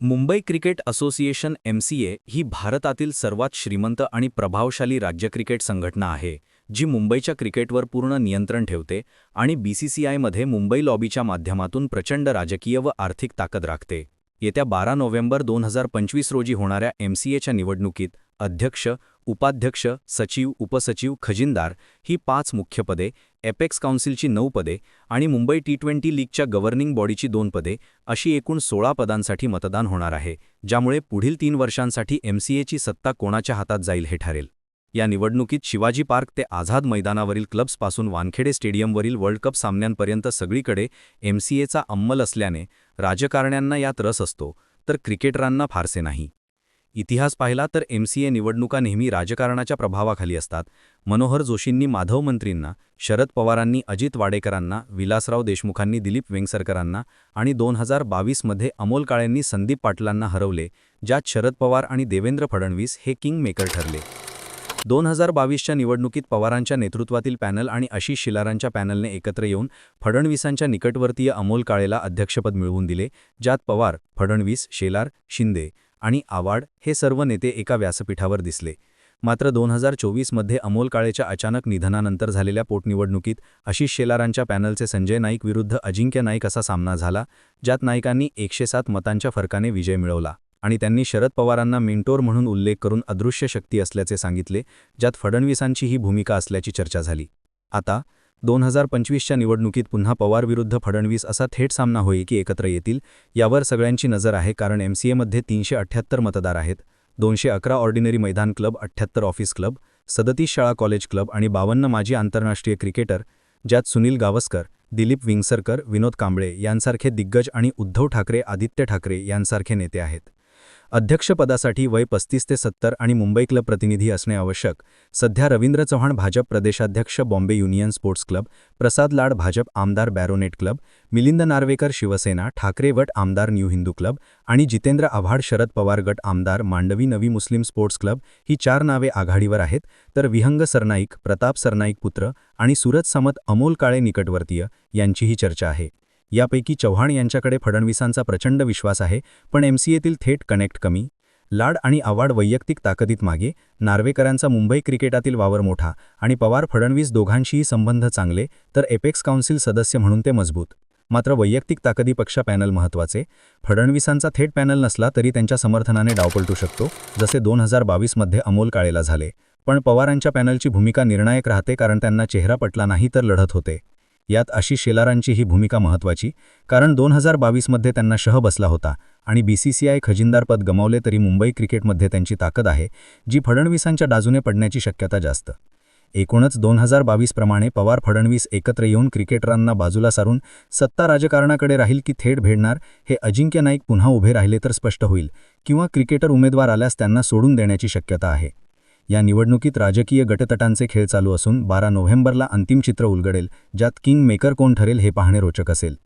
Mumbai cricket association MCA ही भारतातील सर्वात श्रीमंत आणि प्रभावशाली राज्य क्रिकेट संघटना आहे जी मुंबईच्या क्रिकेटवर पूर्ण नियंत्रण ठेवते आणि बीसीसीआयमध्ये मुंबई लॉबीच्या माध्यमातून प्रचंड राजकीय व आर्थिक ताकद राखते. येत्या बारा नोव्हेंबर दोन हजार पंचवीस रोजी होणाऱ्या एमसीएच्या निवडणुकीत अध्यक्ष उपाध्यक्ष सचिव उपसचिव खजिनदार ही पाच मुख्य पदे एपेक्स काउन्सिलची नऊ पदे आणि मुंबई टी ट्वेंटी लीगच्या गव्हर्निंग बॉडीची दोन पदे अशी एकूण सोळा पदांसाठी मतदान होणार आहे ज्यामुळे पुढील तीन वर्षांसाठी एमसीएची सत्ता कोणाच्या हातात जाईल हे ठरेल. या निवडणुकीत शिवाजी पार्क ते आझाद मैदानावरील क्लब्सपासून वानखेडे स्टेडियमवरील वर्ल्ड कप सामन्यांपर्यंत सगळीकडे एमसीएचा अंमल असल्याने राजकारण्यांना यात रस असतो तर क्रिकेटरांना फारसे नाही. इतिहास पाहिला तर एमसीए निवडणुका नेहमी राजकारणाच्या प्रभावाखाली असतात. मनोहर जोशींनी माधव मंत्रींना शरद पवारांनी अजित वाडेकरांना विलासराव देशमुखांनी दिलीप वेंगसरकरांना आणि दोन हजार बावीसमध्ये अमोल काळेंनी संदीप पाटलांना हरवले ज्यात शरद पवार आणि देवेंद्र फडणवीस हे किंग मेकर ठरले. दोन हजार बावीसच्या निवडणुकीत पवारांच्या नेतृत्वातील पॅनल आणि आशिष शिलारांच्या पॅनलने एकत्र येऊन फडणवीसांच्या निकटवर्तीय अमोल काळेला अध्यक्षपद मिळवून दिले ज्यात पवार फडणवीस शेलार शिंदे आणि आवाड हे सर्व नेते एका व्यासपीठावर दिसले. मात्र दोन हजार चोवीसमध्ये अमोल काळेच्या अचानक निधनानंतर झालेल्या पोटनिवडणुकीत आशिष शेलारांच्या पॅनलचे संजय नाईक विरुद्ध अजिंक्य नाईक असा सामना झाला ज्यात नाईकांनी एकशे सात मतांच्या फरकाने विजय मिळवला. आणि त्यांनी शरद पवारांना मेंटोर म्हणून उल्लेख करून अदृश्य शक्ती असल्याचे सांगितले ज्यात फडणवीसांची ही भूमिका असल्याची चर्चा झाली. आता दोन हजार पंचवीसच्या निवडणुकीत पुन्हा पवार विरुद्ध फडणवीस असा थेट सामना होईल की एकत्र येतील यावर सगळ्यांची नजर आहे कारण एमसीएमध्ये तीनशे अठ्ठ्याहत्तर मतदार आहेत दोनशे अकरा ऑर्डिनरी मैदान क्लब अठ्ठ्याहत्तर ऑफिस क्लब सदतीस शाळा कॉलेज क्लब आणि बावन्न माजी आंतरराष्ट्रीय क्रिकेटर ज्यात सुनील गावस्कर दिलीप विंगसरकर विनोद कांबळे यांसारखे दिग्गज आणि उद्धव ठाकरे आदित्य ठाकरे यांसारखे नेते आहेत. अध्यक्षपदासाठी वय पस्तीस ते सत्तर आणि मुंबई क्लब प्रतिनिधी असणे आवश्यक. सध्या रवींद्र चव्हाण भाजप प्रदेशाध्यक्ष Bombay union sports club Prasad Lad Bhajap आमदार बॅरोनेट क्लब मिलिंद नार्वेकर शिवसेना ठाकरे वट आमदार न्यू हिंदू क्लब आणि जितेंद्र आव्हाड शरद पवार गट आमदार मांडवी नवी मुस्लिम स्पोर्ट्स क्लब ही चार नावे आघाडीवर आहेत तर विहंग सरनाईक प्रताप सरनाईक पुत्र आणि सुरत समत अमोल काळे निकटवर्तीय यांचीही चर्चा आहे. यापैकी चव्हाण यांच्याकडे फडणवीसांचा प्रचंड विश्वास आहे पण एमसीएतील थेट कनेक्ट कमी लाड आणि आवाड वैयक्तिक ताकदीत मागे नार्वेकरांचा मुंबई क्रिकेटातील वावर मोठा आणि पवार फडणवीस दोघांशीही संबंध चांगले तर एपेक्स काउन्सिल सदस्य म्हणून ते मजबूत. मात्र वैयक्तिक ताकदीपेक्षा पॅनल महत्त्वाचे फडणवीसांचा थेट पॅनल नसला तरी त्यांच्या समर्थनाने डावपलटू शकतो जसे दोन हजार बावीसमध्ये अमोल काळेला झाले. पण पवारांच्या पॅनलची भूमिका निर्णायक राहते कारण त्यांना चेहरा पटला नाही तर लढत होते. यात अशी शेलारांची ही भूमिका महत्त्वाची कारण दोन हजार बावीसमध्ये त्यांना शह बसला होता आणि बीसीसीआय खजिनदारपद गमावले तरी मुंबई क्रिकेटमध्ये त्यांची ताकद आहे जी फडणवीसांच्या डाजूने पडण्याची शक्यता जास्त. एकूणच दोन हजार बावीसप्रमाणे पवार फडणवीस एकत्र येऊन क्रिकेटरांना बाजूला सारून सत्ता राजकारणाकडे राहील की थेट भेडणार हे अजिंक्य नाईक पुन्हा उभे राहिले तर स्पष्ट होईल किंवा क्रिकेटर उमेदवार आल्यास त्यांना सोडून देण्याची शक्यता आहे. या निवडणुकीत राजकीय गटतटांचे खेळ चालू असून बारा नोव्हेंबरला अंतिम चित्र उलगडेल ज्यात किंग मेकर कोण ठरेल हे पाहणे रोचक असेल.